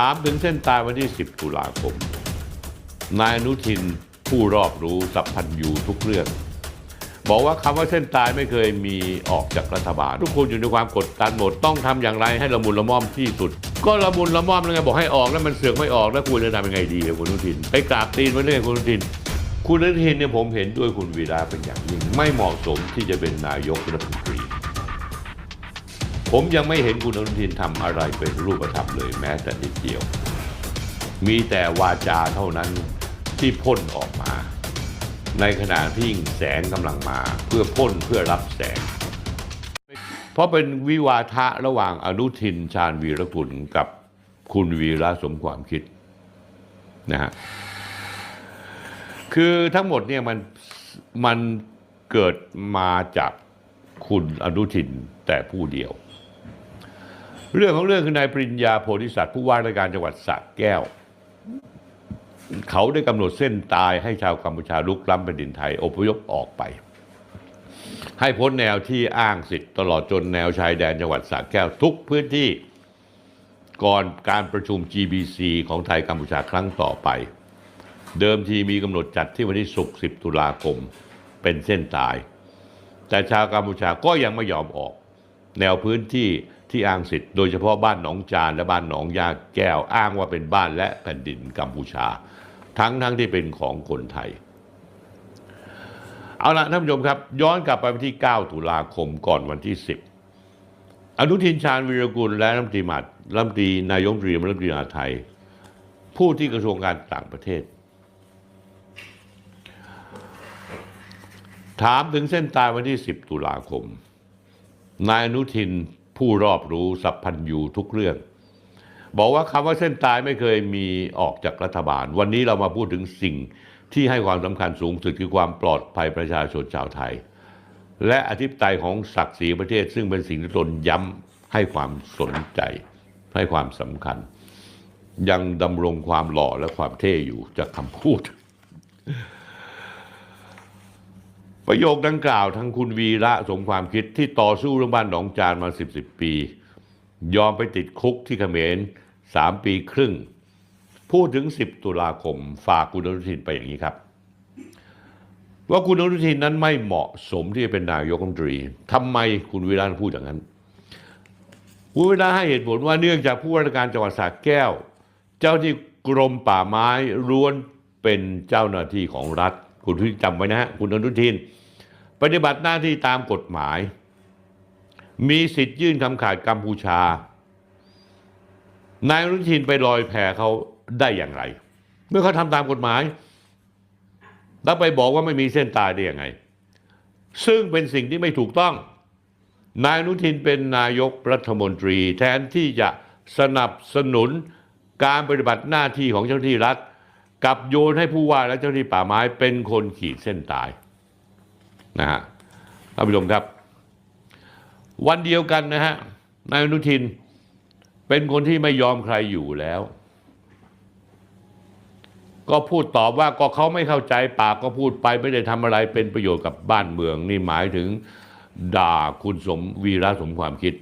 ถามถึงเส้นตายวันที่ 10 ตุลาคม นายอนุทินผู้รอบรู้สัพพันยูทุกเรื่อง บอกว่าคำว่าเส้นตายไม่เคยมีออกจากรัฐบาล ทุกคนอยู่ในความกดดันหมดต้องทำอย่างไรให้ละมุนละม่อมที่สุด ก็ละมุนละม่อมแล้วไงบอกให้ออกแล้วมันเสือกไม่ออกแล้วคุณจะทำยังไงดีคุณอนุทิน ไปกราบตีนมาเรื่อยคุณอนุทิน คุณอนุทินเนี่ยผมเห็นด้วยคุณวีระเป็นอย่างยิ่ง ไม่เหมาะสมที่จะเป็นนายกรัฐมนตรี ผมยังไม่เห็นคุณอนุทินทำอะไรเป็นรูปธรรมเลยแม้แต่นิดเดียว มีแต่วาจาเท่านั้นที่พ่นออกมา ในขณะที่แสงกำลังมาเพื่อพ่นเพื่อรับแสง เพราะเป็นวิวาทะระหว่างอนุทินชาญวีรกุลกับคุณวีระสมความคิดนะฮะคือทั้งหมดเนี่ยมันมันเกิดมาจากคุณอนุทินแต่ผู้เดียว เรื่องของเรื่องคือนายปริญญาโพธิสัตว์ผู้ว่าราชการจังหวัดสระแก้ว เขาได้กำหนดเส้นตายให้ชาวกัมพูชาลุกล้ำแผ่นดินไทยอพยพออกไป ให้พ้นแนวที่อ้างสิทธิ์ตลอดจนแนวชายแดนจังหวัดสระแก้วทุกพื้นที่ก่อนการประชุม GBC ของไทยกัมพูชาครั้งต่อไป เดิมทีมีกำหนดจัดที่วันที่ศุกร์10 ตุลาคมเป็นเส้นตาย แต่ชาวกัมพูชาก็ยังไม่ยอมออก แนวพื้นที่ ที่อ้างสิทธิ์โดยเฉพาะบ้านหนองจานและบ้านหนองยาแก้วอ้างว่าเป็นบ้านและแผ่นดินกัมพูชา ทั้งทั้งที่เป็นของคนไทย เอาละท่านผู้ชมครับ ย้อนกลับไปวันที่ 9 ตุลาคมก่อนวันที่ 10 อนุทินชาญวีรกุลและรัฐมนตรีมหาดรัฐมนตรีนายกรัฐมรีรัฐมนตรีมหาไทย ผู้ที่กระทรวงการต่างประเทศ ถามถึงเส้นตายวันที่ 10 ตุลาคมนายอนุทิน ผู้รอบรู้สัพพันยูทุกเรื่อง บอกว่าคำว่าเส้นตายไม่เคยมีออกจากรัฐบาล วันนี้เรามาพูดถึงสิ่งที่ให้ความสำคัญสูงสุดคือความปลอดภัยประชาชนชาวไทย และอธิปไตยของศักดิ์ศรีประเทศ ซึ่งเป็นสิ่งที่ตนย้ำให้ความสนใจ ให้ความสำคัญ ยังดำรงความหล่อและความเท่อยู่จากคำพูด ประโยคดังกล่าวทั้งคุณวีระสมความคิดที่ต่อสู้เรื่องบ้านหนองจานมาสิบสิบปี ยอมไปติดคุกที่เขมรสามปีครึ่ง พูดถึง 10 ตุลาคม ฝากคุณอนุทินไปอย่างนี้ครับ ว่าคุณอนุทินนั้นไม่เหมาะสมที่จะเป็นนายกรัฐมนตรีทำไมคุณวีระพูดอย่างนั้นคุณวีระให้เหตุผลว่าเนื่องจากผู้ว่าราชการจังหวัดสระแก้ว เจ้าที่กรมป่าไม้ล้วนเป็นเจ้าหน้าที่ของรัฐ คุณที่จำไว้นะฮะคุณอนุทิน ปฏิบัติหน้าที่ตามกฎหมาย มีสิทธิ์ยื่นคำขาดกัมพูชา นายอนุทินไปลอยแพเขาได้อย่างไร เมื่อเขาทำตามกฎหมาย แล้วไปบอกว่าไม่มีเส้นตายได้ยังไง ซึ่งเป็นสิ่งที่ไม่ถูกต้อง นายนุทินเป็นนายกรัฐมนตรี แทนที่จะสนับสนุนการปฏิบัติหน้าที่ของเจ้าหน้าที่รัฐกลับโยนให้ผู้ว่าและเจ้าหน้าที่ป่าไม้เป็นคนขีดเส้นตาย นะฮะท่านผู้ชมครับ วันเดียวกันนะฮะนายอนุทินเป็นคนที่ไม่ยอมใครอยู่แล้ว ก็พูดตอบว่าก็เขาไม่เข้าใจปากก็พูดไปไม่ได้ทำอะไรเป็นประโยชน์กับบ้านเมือง นี่หมายถึงด่าคุณสมวีระสมความคิด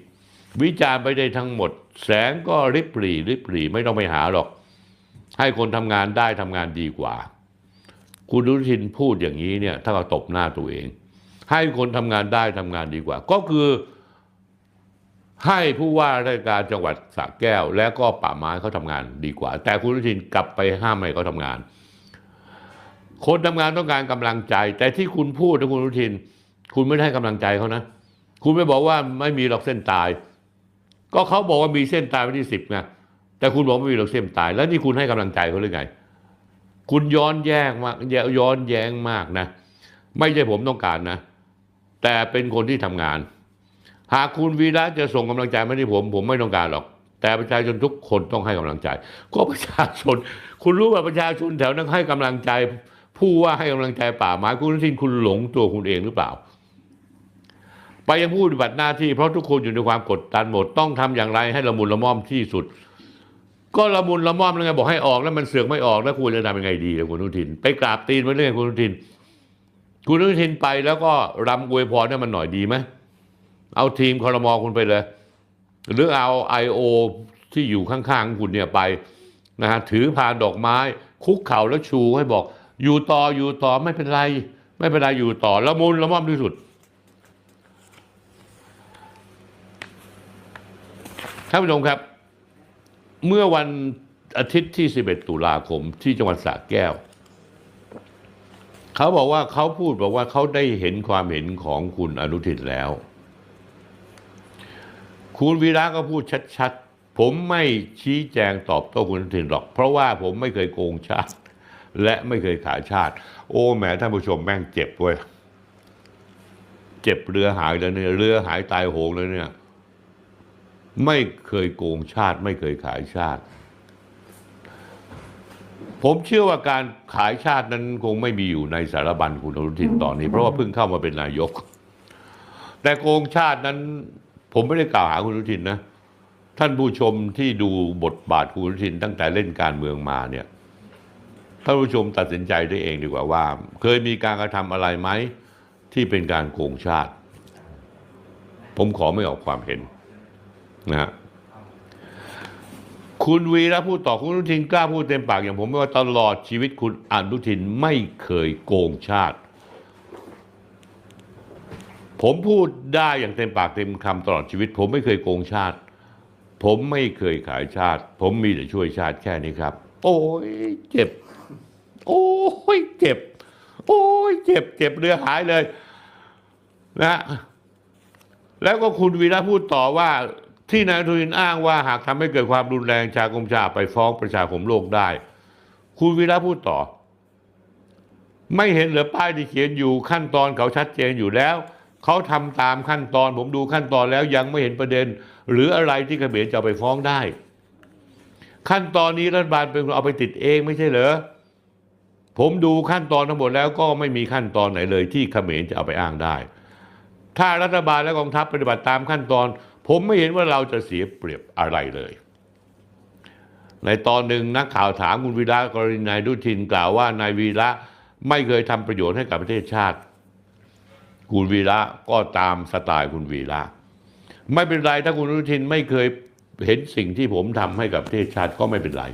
วิจารณ์ไปได้ทั้งหมด แสงก็ริบหรี่ริบหรี่ไม่ต้องไปหาหรอก ให้คนทำงานได้ทำงานดีกว่า คุณอนุทินพูดอย่างนี้เนี่ยถ้าเราตบหน้าตัวเอง ให้คนทำงานได้ทำงานดีกว่า ก็คือให้ผู้ว่าราชการจังหวัดสระแก้ว และก็ป่าไม้เขาทำงานดีกว่า แต่คุณอนุทินกลับไปห้ามไม่ให้เขาทำงาน คนทำงานต้องการกำลังใจ แต่ที่คุณพูดนะคุณอนุทิน คุณไม่ให้กำลังใจเขานะ คุณไม่บอกว่าไม่มีหรอกเส้นตาย ก็เขาบอกว่ามีเส้นตายวันที่สิบไงแต่คุณบอกไม่มีหรอกเส้นตาย แล้วนี่คุณให้กำลังใจเขาหรือไง คุณย้อนแย้งมากย้อนแย้งมากนะ ไม่ใช่ผมต้องการนะ แต่เป็นคนที่ทำงาน หากคุณวีระจะส่งกำลังใจมาที่ผม ผมไม่ต้องการหรอก แต่ประชาชนทุกคนต้องให้กำลังใจ ก็ประชาชน คุณรู้ว่าประชาชนแถวนั้นให้กำลังใจ ผู้ว่าให้กำลังใจป่าไม้คุณอนุทินคุณหลงตัวคุณเองหรือเปล่า ไปยังผู้ปฏิบัติหน้าที่เพราะทุกคนอยู่ในความกดดันหมดต้องทำอย่างไรให้ละมุนละม่อมที่สุดก็ละมุนละม่อมแล้วไงบอกให้ออกแล้วมันเสือกไม่ออกแล้วคุณจะทำยังไงดีคุณอนุทิน ไปกราบตีนมาเรื่อยคุณอนุทิน คุณอนุทินไปแล้วก็รำอวยพรให้มันหน่อยดีไหมเอาทีมคอรมอคุณไปเลย หรือเอาไอโอที่อยู่ข้างๆคุณเนี่ยไปนะฮะถือพานดอกไม้ คุกเข่าแล้วชูให้บอก อยู่ต่ออยู่ต่อไม่เป็นไร ไม่เป็นไรอยู่ต่อละมุนละม่อมที่สุด ท่านผู้ชมครับ เมื่อวันอาทิตย์ที่ 11 ตุลาคมที่จังหวัดสระแก้ว เขาบอกว่าเขาพูดบอกว่าเขาได้เห็นความเห็นของคุณอนุทินแล้ว คุณวีระก็พูดชัดๆ ผมไม่ชี้แจงตอบโต้คุณอนุทินหรอก เพราะว่าผมไม่เคยโกงชาติ และไม่เคยขายชาติ โอ้แหมท่านผู้ชมแม่งเจ็บเว้ยเจ็บเรือหายแล้วเนี่ยเรือหายตายโหงแล้วเนี่ย ไม่เคยโกงชาติ ไม่เคยขายชาติ ผมเชื่อว่าการขายชาตินั้นคงไม่มีอยู่ในสารบัญคุณอนุทินตอนนี้ เพราะว่าเพิ่งเข้ามาเป็นนายก แต่โกงชาตินั้น ผมไม่ได้กล่าวหาคุณอนุทินนะ ท่านผู้ชมที่ดูบทบาทคุณอนุทินตั้งแต่เล่นการเมืองมาเนี่ยท่านผู้ชมตัดสินใจได้เองดีกว่าว่า เคยมีการกระทำอะไรไหมที่เป็นการโกงชาติ ผมขอไม่ออกความเห็นนะฮะ คุณวีระพูดต่อคุณอนุทินกล้าพูดเต็มปากอย่างผมไม่ว่าตลอดชีวิตคุณอนุทินไม่เคยโกงชาติ ผมพูดได้อย่างเต็มปากเต็มคำตลอดชีวิต ผมไม่เคยโกงชาติ ผมไม่เคยขายชาติ ผมมีแต่ช่วยชาติแค่นี้ครับ โอ้ยเจ็บ โอ้ยเจ็บ โอ้ยเจ็บ เจ็บเรือหายเลย นะ แล้วก็คุณวีระพูดต่อว่า ที่นายอนุทินอ้างว่าหากทำให้เกิดความรุนแรงชากรมชาไปฟ้องประชาคมโลกได้ คุณวีระพูดต่อ ไม่เห็นเหรือป้ายที่เขียนอยู่ขั้นตอนเขาชัดเจนอยู่แล้วเขาทำตามขั้นตอนผมดูขั้นตอนแล้วยังไม่เห็นประเด็น หรืออะไรที่เขมรจะไปฟ้องได้ ขั้นตอนนี้รัฐบาลเป็นคนเอาไปติดเองไม่ใช่เหรอผมดูขั้นตอนทั้งหมดแล้วก็ไม่มีขั้นตอนไหนเลย ที่เขมรจะเอาไปอ้างได้ ถ้ารัฐบาลและกองทัพปฏิบัติตามขั้นตอน ผมไม่เห็นว่าเราจะเสียเปรียบอะไรเลย ในตอนหนึ่งนักข่าวถามคุณวีระกรณีนายดุทินกล่าวว่านายวีระไม่เคยทำประโยชน์ให้กับประเทศชาติ คุณวีระก็ตามสไตล์คุณวีระไม่เป็นไรถ้าคุณอนุทินไม่เคยเห็นสิ่งที่ผมทำให้กับประเทศชาติก็ไม่เป็นไร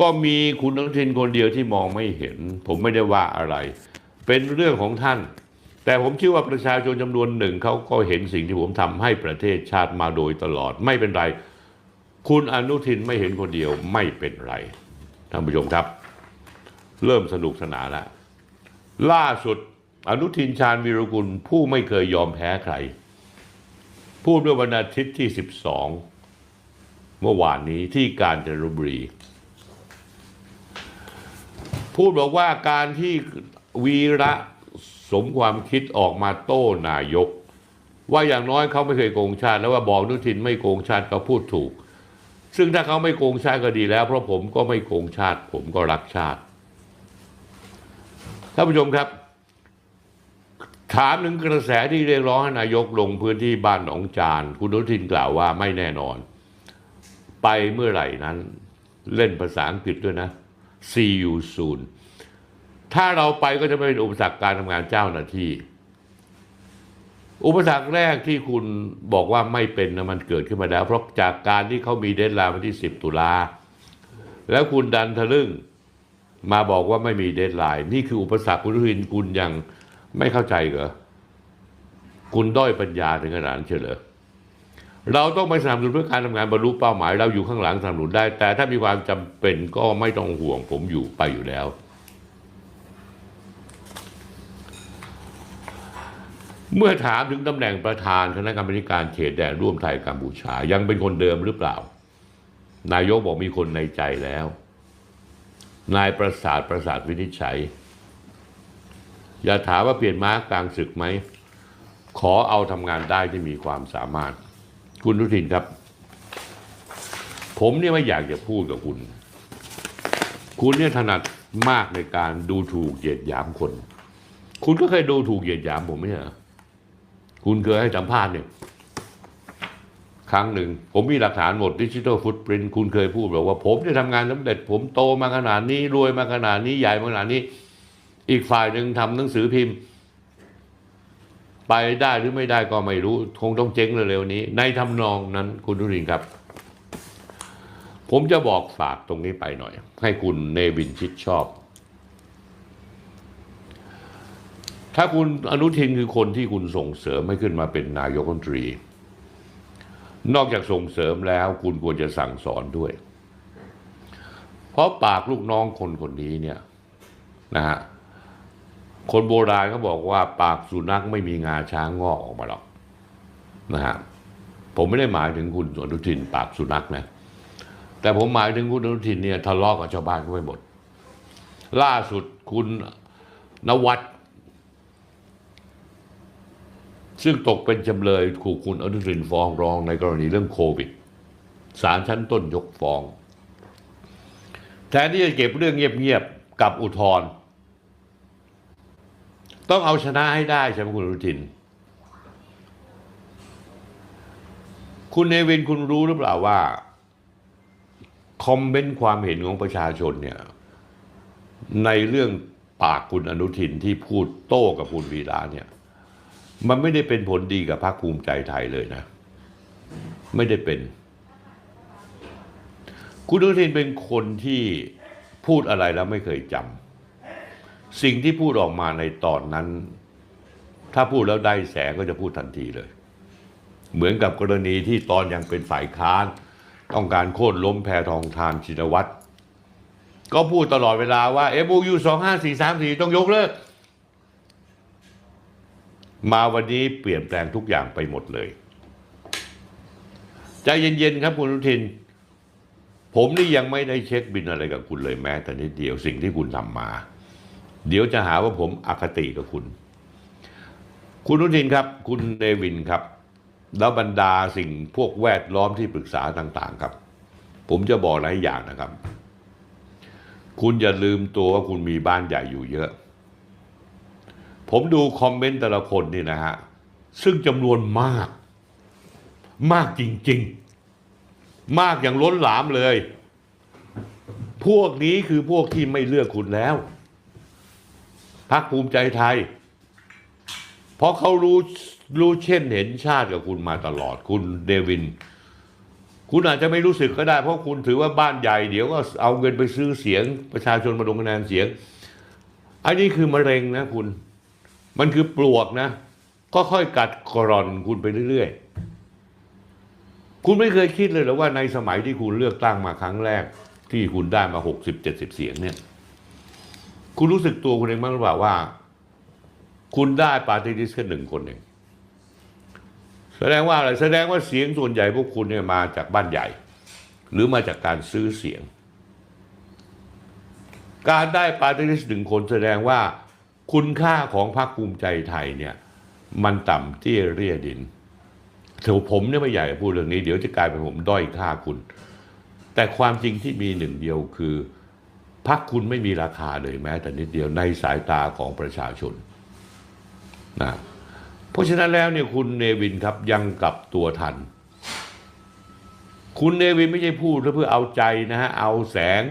ก็มีคุณอนุทินคนเดียวที่มองไม่เห็น ผมไม่ได้ว่าอะไร เป็นเรื่องของท่าน แต่ผมเชื่อว่าประชาชนจำนวนหนึ่งเขาก็เห็นสิ่งที่ผมทำให้ประเทศชาติมาโดยตลอด ไม่เป็นไร คุณอนุทินไม่เห็นคนเดียวไม่เป็นไรท่านผู้ชมครับ เริ่มสนุกสนานแล้วล่าสุดอนุทินชาญวีรกุลผู้ไม่เคยยอมแพ้ใคร พูดเมื่อวันอาทิตย์ที่ 12 เมื่อวานนี้ที่กาญจนบุรี พูดบอกว่าการที่วีระ สมความคิดออกมาโต้นายก ว่าอย่างน้อยเขาไม่เคยโกงชาติ แล้วว่าบอกนุทินไม่โกงชาติเขาพูดถูก ซึ่งถ้าเขาไม่โกงชาติก็ดีแล้ว เพราะผมก็ไม่โกงชาติ ผมก็รักชาติท่านผู้ชมครับ ถามถึงกระแสที่เรียกร้องให้นายกลงพื้นที่บ้านหนองจาน คุณนุทินกล่าวว่าไม่แน่นอน ไปเมื่อไหร่นั้น เล่นภาษาอังกฤษด้วยนะ see you soon ถ้าเราไปก็จะไม่เป็นอุปสรรคการทำงานเจ้าหน้าที่ อุปสรรคแรกที่คุณบอกว่าไม่เป็นนะมันเกิดขึ้นมาแล้ว เพราะจากการที่เขามีเดทไลน์วันที่ 10 ตุลาแล้วคุณดันทะลึ่งมาบอกว่าไม่มีเดทไลน์นี่คืออุปสรรคคุณทินคุณยังไม่เข้าใจเหรอคุณด้อยปัญญาถึงขนาดนั้นเฉยเราต้องไปสนับสนุนเพื่อการทำงานบรรลุเป้าหมาย เราอยู่ข้างหลังสนับสนุนได้ แต่ถ้ามีความจำเป็นก็ไม่ต้องห่วงผมอยู่ไปอยู่แล้ว เมื่อถามถึงตำแหน่งประธานคณะกรรมการเขตแดนร่วมไทยกัมพูชา ยังเป็นคนเดิมหรือเปล่า นายกบอกมีคนในใจแล้ว นายประสาทประสาทวินิจฉัย อย่าถามว่าเปลี่ยนม้ากลางศึกไหม ขอเอาทำงานได้ที่มีความสามารถ คุณทุทินครับ ผมเนี่ยไม่อยากจะพูดกับคุณ คุณเนี่ยถนัดมากในการดูถูกเหยียดหยามคน คุณก็เคยดูถูกเหยียดหยามผมไหมเหรอ คุณเคยให้สัมภาษณ์เนี่ยครั้งหนึ่ง ผมมีหลักฐานหมดดิจิทัลฟุตปรินคุณเคยพูดบอกว่า ผมจะทำงานสำเร็จ ผมโตมาขนาดนี้ รวยมาขนาดนี้ใหญ่มาขนาดนี้ อีกฝ่ายหนึ่งทำหนังสือพิมพ์ ไปได้หรือไม่ได้ก็ไม่รู้ คงต้องเจ๊งเร็วๆนี้ ในทำนองนั้นคุณทุรินครับ ผมจะบอกฝากตรงนี้ไปหน่อย ให้คุณเนวินชิดชอบ ถ้าคุณอนุทินคือคนที่คุณส่งเสริมให้ขึ้นมาเป็นนายกรัฐมนตรี นอกจากส่งเสริมแล้วคุณควรจะสั่งสอนด้วย เพราะปากลูกน้องคนคนนี้เนี่ยนะฮะคนโบราณเขาบอกว่าปากสุนัขไม่มีงาช้างงอกออกมาหรอกนะฮะผมไม่ได้หมายถึงคุณอนุทินปากสุนัขนะแต่ผมหมายถึงคุณอนุทินเนี่ยทะเลาะกับชาวบ้านก็ไม่หมด ล่าสุดคุณนวัด ซึ่งตกเป็นจำเลยถูกคุณอนุทินฟ้องร้องในกรณีเรื่องโควิดศาลชั้นต้นยกฟ้อง แทนที่จะเก็บเรื่องเงียบๆกับอุทธรณ์ต้องเอาชนะให้ได้ใช่ไหมคุณอนุทิน คุณเนวินคุณรู้หรือเปล่าว่า คอมเมนต์ความเห็นของประชาชนเนี่ย ในเรื่องปากคุณอนุทินที่พูดโต้กับคุณวีระเนี่ย มันไม่ได้เป็นผลดีกับพรรคภูมิใจไทยเลยนะ ไม่ได้เป็น คุณอนุทินเป็นคนที่พูดอะไรแล้วไม่เคยจำสิ่งที่พูดออกมาในตอนนั้น ถ้าพูดแล้วได้แสงก็จะพูดทันทีเลย เหมือนกับกรณีที่ตอนยังเป็นฝ่ายค้าน ต้องการโค่นล้มแพทองทานชินวัตรก็พูดตลอดเวลาว่า MOU 25434ต้องยกเลิก มาวันนี้เปลี่ยนแปลงทุกอย่างไปหมดเลย ใจเย็นๆครับคุณอนุทิน ผมนี่ยังไม่ได้เช็คบินอะไรกับคุณเลยแม้แต่นิดเดียวสิ่งที่คุณทำมา เดี๋ยวจะหาว่าผมอคติกับคุณ คุณอนุทินครับ คุณเดวินครับ แล้วบรรดาสิ่งพวกแวดล้อมที่ปรึกษาต่างๆครับ ผมจะบอกหลายอย่างนะครับ คุณอย่าลืมตัวว่าคุณมีบ้านใหญ่อยู่เยอะ ผมดูคอมเมนต์แต่ละคนนี่นะฮะ ซึ่งจำนวนมาก มากจริง ๆ มากอย่างล้นหลามเลย พวกนี้คือพวกที่ไม่เลือกคุณแล้วพรรคภูมิใจไทย เพราะเขารู้รู้เช่นเห็นชาติกับคุณมาตลอดคุณเดวิน คุณอาจจะไม่รู้สึกก็ได้ เพราะคุณถือว่าบ้านใหญ่เดี๋ยวก็เอาเงินไปซื้อเสียง ประชาชนมาลงคะแนนเสียง อันนี้คือมะเร็งนะคุณ มันคือปลวกนะก็ค่อยกัดกร่อนคุณไปเรื่อยๆ คุณไม่เคยคิดเลยหรอว่าในสมัยที่คุณเลือกตั้งมาครั้งแรก ที่คุณได้มาหกสิบเจ็ดสิบเสียงเนี่ย คุณรู้สึกตัวคุณเองบ้างหรือเปล่าว่า คุณได้ปาร์ตี้ลิสต์แค่หนึ่งคนเองแสดงว่าอะไรแสดงว่าเสียงส่วนใหญ่พวกคุณเนี่ยมาจากบ้านใหญ่ หรือมาจากการซื้อเสียง การได้ปาร์ตี้ลิสต์หนึ่งคนแสดงว่า คุณค่าของพรรคภูมิใจไทยเนี่ย มันต่ำเตี้ยเรียดินถือผมเนี่ยไม่อยากจะพูดเรื่องนี้ เดี๋ยวจะกลายเป็นผมด้อยค่าคุณ แต่ความจริงที่มีหนึ่งเดียวคือพรรคคุณไม่มีราคาเลยแม้ แต่นิดเดียวในสายตาของประชาชนนะเพราะฉะนั้นแล้วเนี่ยคุณเนวินครับยังกลับตัวทัน คุณเนวินไม่ใช่พูดเพื่อเอาใจนะฮะเอาแสง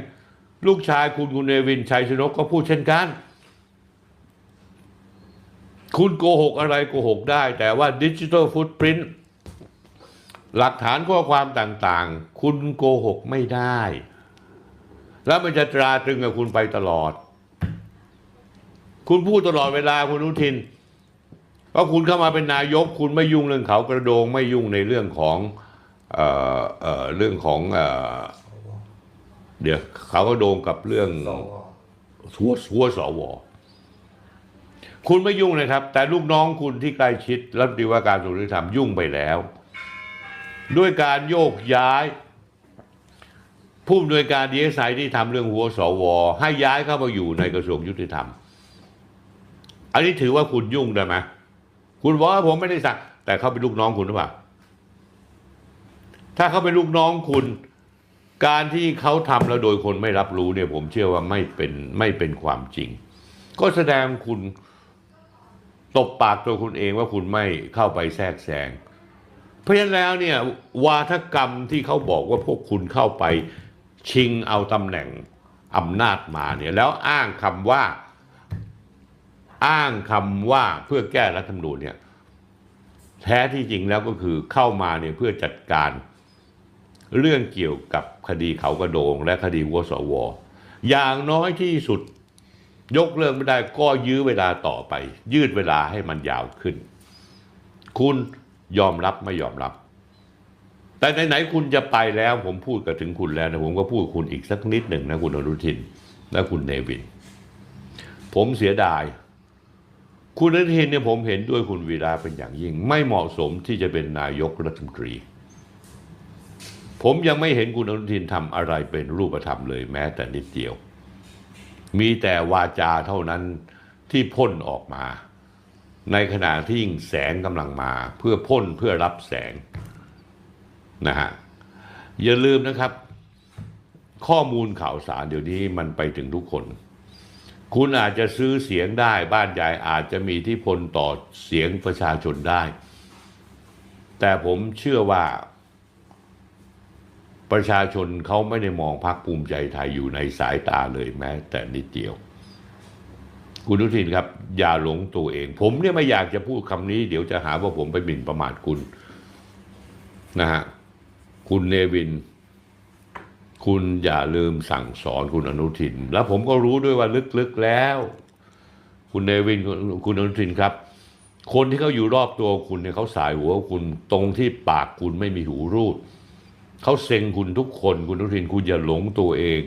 ลูกชายคุณคุณเนวินชัยชนกก็พูดเช่นกัน คุณโกหกอะไรโกหกได้ แต่ว่าดิจิทัลฟุตปรินต์หลักฐานข้อความต่างๆ คุณโกหกไม่ได้ แล้วมันจะตราตรึงกับคุณไปตลอด คุณพูดตลอดเวลาคุณอนุทินเพราะคุณเข้ามาเป็นนายก คุณไม่ยุ่งเรื่องเขากระโดง ไม่ยุ่งในเรื่องของเอ่อเอ่อเรื่องของเอ่อเดี๋ยวเขาก็โดงกับเรื่องสวหัวหัวสว คุณไม่ยุ่งเลยครับ แต่ลูกน้องคุณที่ใกล้ชิดรัฐมนตรีว่าการกระทรวงยุติธรรมยุ่งไปแล้ว ด้วยการโยกย้าย ผู้อำนวยการดีเอสไอที่ทำเรื่องหัวสว ให้ย้ายเข้ามาอยู่ในกระทรวงยุติธรรม อันนี้ถือว่าคุณยุ่งได้ไหมคุณบอกว่าผมไม่ได้สั่งแต่เขาเป็นลูกน้องคุณหรือเปล่าถ้าเขาเป็นลูกน้องคุณ การที่เขาทำแล้วโดยคนไม่รับรู้เนี่ย ผมเชื่อว่าไม่เป็นไม่เป็นความจริง ก็แสดงคุณ ตบปากตัวคุณเองว่าคุณไม่เข้าไปแทรกแซง เพราะฉะนั้นแล้วเนี่ยวาทกรรมที่เขาบอกว่าพวกคุณเข้าไปชิงเอาตำแหน่งอำนาจมาเนี่ยแล้วอ้างคำว่า อ้างคำว่าเพื่อแก้รัฐธรรมนูญเนี่ยแท้ที่จริงแล้วก็คือเข้ามาเนี่ยเพื่อจัดการเรื่องเกี่ยวกับคดีเขากระโดงและคดีวัวสว อย่างน้อยที่สุด ยกเลิกไม่ได้ก็ยื้อเวลาต่อไป ยืดเวลาให้มันยาวขึ้น คุณยอมรับไม่ยอมรับ แต่ไหนๆคุณจะไปแล้วผมพูดกับถึงคุณแล้วนะผมก็พูดกับคุณอีกสักนิดหนึ่งนะคุณอนุทิน และคุณเนวิน ผมเสียดาย คุณอนุทินเนี่ยผมเห็นด้วยคุณวีระเป็นอย่างยิ่ง ไม่เหมาะสมที่จะเป็นนายกรัฐมนตรี ผมยังไม่เห็นคุณอนุทินทำอะไรเป็นรูปธรรมเลยแม้แต่นิดเดียว มีแต่วาจาเท่านั้นที่พ่นออกมา ในขณะที่ยิงแสงกำลังมา เพื่อพ่นเพื่อรับแสงนะฮะอย่าลืมนะครับ ข้อมูลข่าวสารเดี๋ยวนี้มันไปถึงทุกคน คุณอาจจะซื้อเสียงได้บ้านใหญ่อาจจะมีที่พลต่อเสียงประชาชนได้ แต่ผมเชื่อว่า ประชาชนเขาไม่ได้มองพรรคภูมิใจไทยอยู่ในสายตาเลยแม้ แต่นิดเดียว คุณอนุทินครับ อย่าหลงตัวเอง ผมเนี่ยไม่อยากจะพูดคำนี้ เดี๋ยวจะหาว่าผมไปหมิ่นประมาทคุณนะฮะคุณเนวิน คุณอย่าลืมสั่งสอนคุณอนุทิน แล้วผมก็รู้ด้วยว่าลึกๆแล้ว คุณเนวินคุณคุณอนุทินครับ คนที่เขาอยู่รอบตัวคุณเนี่ยเขาสายหัวคุณตรงที่ปากคุณไม่มีหูรูด เขาเซ็งคุณทุกคน คุณอนุทินคุณอย่าหลงตัวเอง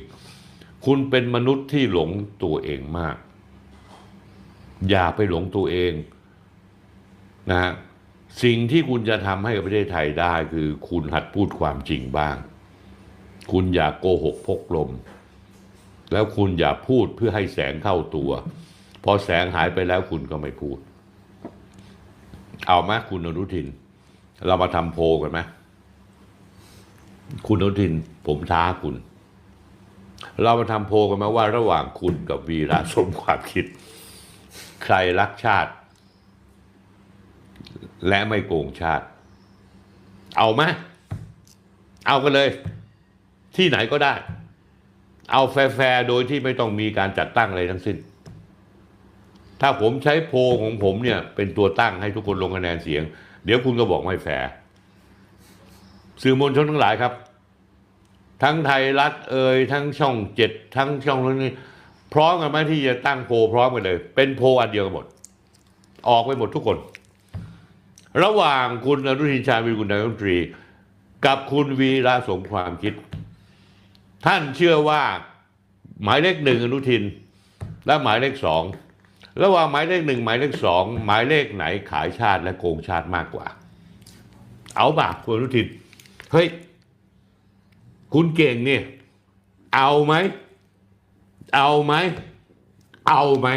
คุณเป็นมนุษย์ที่หลงตัวเองมาก อย่าไปหลงตัวเองนะฮะสิ่งที่คุณจะทำให้กับประเทศไทยได้คือคุณหัดพูดความจริงบ้าง คุณอย่าโกหกพกลม แล้วคุณอย่าพูดเพื่อให้แสงเข้าตัว พอแสงหายไปแล้วคุณก็ไม่พูด เอาไหมคุณอนุทิน เรามาทำโพกันไหม คุณอนุทินผมท้าคุณ เรามาทำโพลกันไหมว่าระหว่างคุณกับวีระสมความคิด ใครรักชาติ และไม่โกงชาติ เอาไหมเอากันเลย ที่ไหนก็ได้ เอาแฟร์โดยที่ไม่ต้องมีการจัดตั้งอะไรทั้งสิ้น ถ้าผมใช้โพลของผมเนี่ย เป็นตัวตั้งให้ทุกคนลงคะแนนเสียง เดี๋ยวคุณก็บอกไม่แฟร์ สื่อมวลชนทั้งหลายครับ ทั้งไทยรัฐเอ่ยทั้งช่องเจ็ดทั้งช่องนี้พร้อมกันไหมที่จะตั้งโพลพร้อมกันเลย เป็นโพลอันเดียวกันหมด ออกไปหมดทุกคน ระหว่างคุณอนุทินชาญวิรุฬนายกรัฐมนตรี กับคุณวีระสมความคิด ท่านเชื่อว่าหมายเลขหนึ่งอนุทิน และหมายเลขสองระหว่างหมายเลขหนึ่งหมายเลขสองหมายเลขไหนขายชาติและโกงชาติมากกว่า เอาบ่าคุณอนุทิน เฮ้ย คุณเก่งเนี่ย เอาไหม เอาไหม เอาไหม